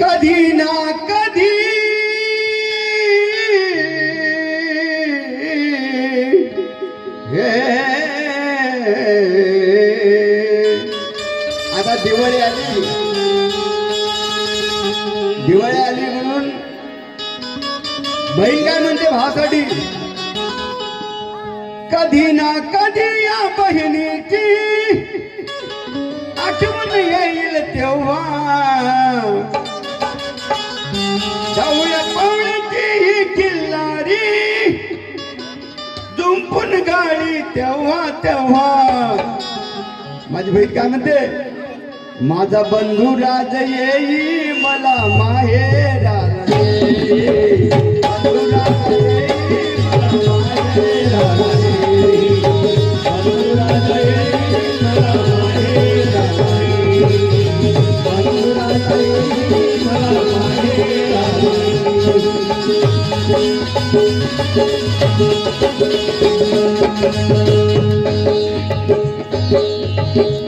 कधी ना कधी आता दिवाळी आली. दिवाळी आली म्हणून बहीण काय म्हणते भावासाठी? कधी ना कधी या बहिणीची आठवण येईल तेव्हा. जाऊया पाहुण्याची ही किल्लारी जुंपून गाडी तेव्हा तेव्हा. माझी बहीण काय म्हणते? माझा बंधू राज येई मला माहेर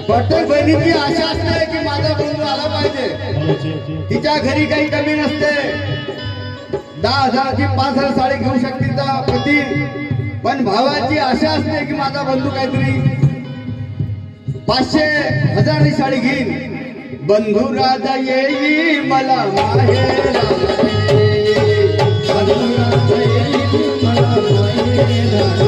प्रत्येक बहिणीची आशा असते की माझा बंधू आला पाहिजे. तिच्या घरी काही कमी नसते. दहा हजाराची पाच हजार साडी घेऊ शकते तिचा पती पण भावाची आशा असते की माझा बंधू काहीतरी पाचशे हजारची साडी घेईन. बंधू राजा येई मला माहेराला बंधू राजा येई मला माहेराला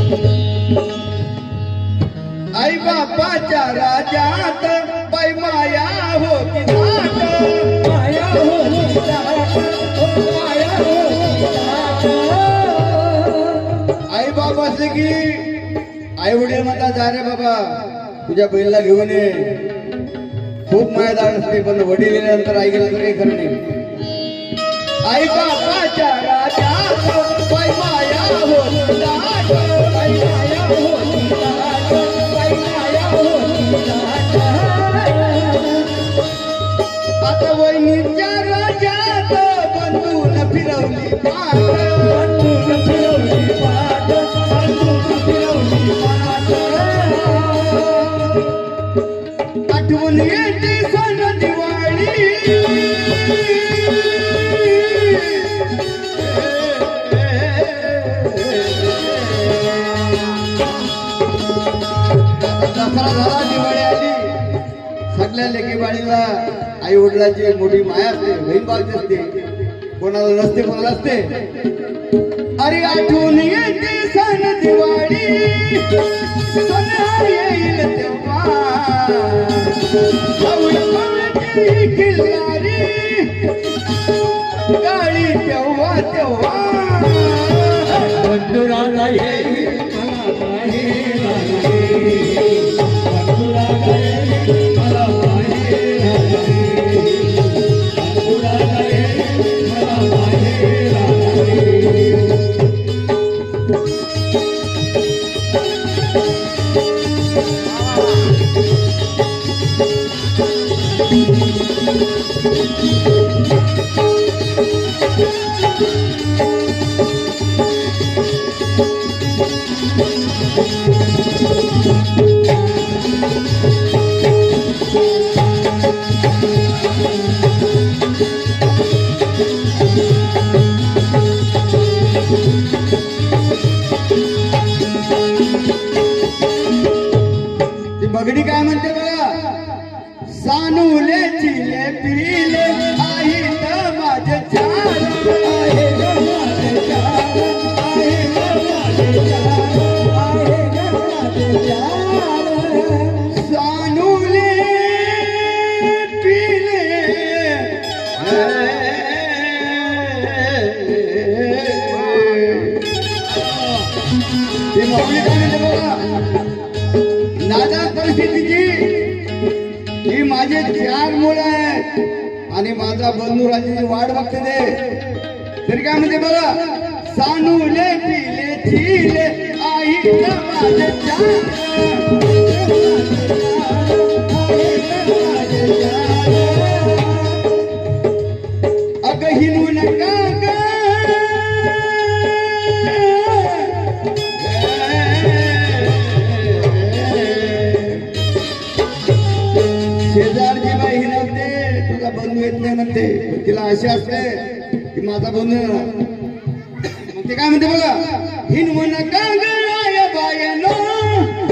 येई बापाच्या राजात बाई माया होती नाट माया होती नाट, माया होती आई बाप असले की आई वडील म्हणतात जा रे बाबा तुझ्या बहिणीला घेऊन ये. खूप मायादार असते पण वडील गेल्यानंतर आई गेल्यानंतर काही खरं नाही. आई बापाच्या सगळ्या लेकी बाळीला आई वडिलांची मोठी माया असते बहीण बाळची असते. कोणाला नसते कोणाला असते? अरे आठवून येते सण दिवाळी. सण येईल तेव्हा. किल्लारी. गाडी तेव्हा तेव्हा. बंधुराला ती काय म्हणते दादा परिस्थितीची ही माझे चार मुळ आहे आणि माझा बंधू राजाची वाट बघते ते. तरी काय म्हणते बघा सानू ले पिले आई हिनू नका तुझा बंधू नाही म्हणते. तिला अशी असते की माझा बंधू ते काय म्हणते बघा? हिनवू नका गळाय बायनो?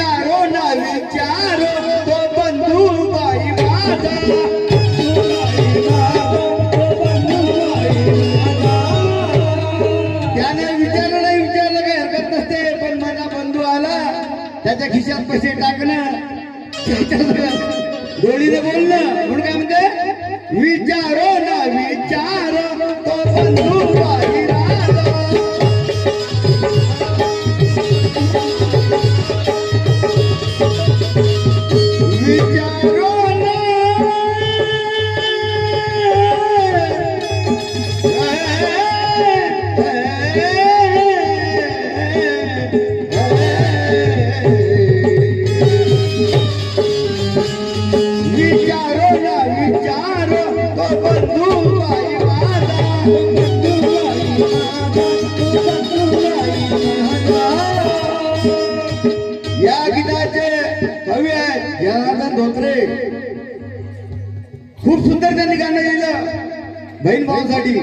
काय खिशात पैसे टाकणं. गोळीने डोळीने बोलणं. म्हणून काय म्हणते विचारो ना विचार. जनार्दन धोत्रे खूप सुंदर त्यांनी गाणं लिहिलं बहीण भावासाठी.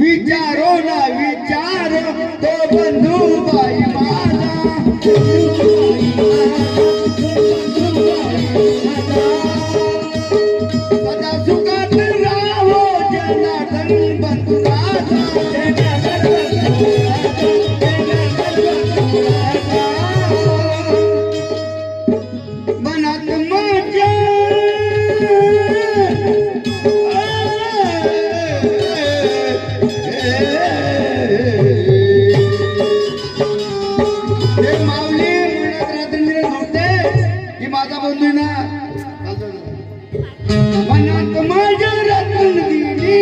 विचारो ना विचारो तो बंधू बाई माझा. माऊली रात्री नव्हते माझा बंधू आहे ना मनात माझ्या दिली.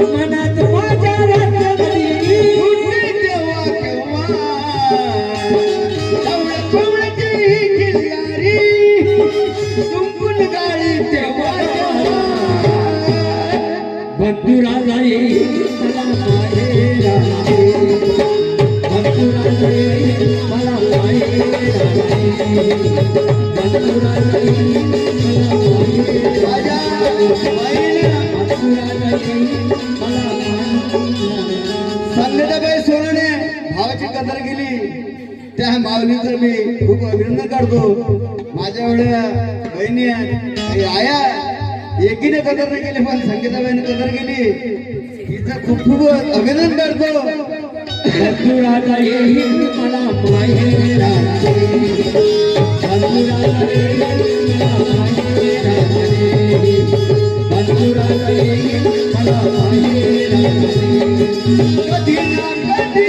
मनात माझ्या रात्री उठे तेव्हा केव्हा? कवळ्या किल्लारी संगीताबाई सोनने भावाची कदर केली. त्या माऊलीचं मी खूप अभिनंदन करतो. माझ्या एवढ्या बहिणी आहेत, आया एकीने कदर नाही केली पण संगीताबाईने कदर केली. हिचं खूप खूप अभिनंदन करतो. कधी ना कधी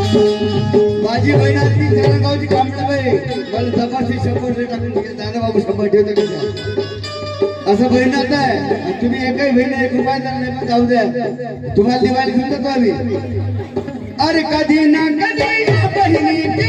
माझी बहीण आली ती गावची बाई. मला तपासी शंभर रुपये टाकून दिले दादा बाबू शंभर ठेवतो का असं बहीण आता आहे तुम्ही एकही बहीण एक रुपया दिला नाही पण जाऊ द्या. तुम्हाला दिवाळी घेऊन जातो आम्ही. अरे कधी ना कधी बहिणी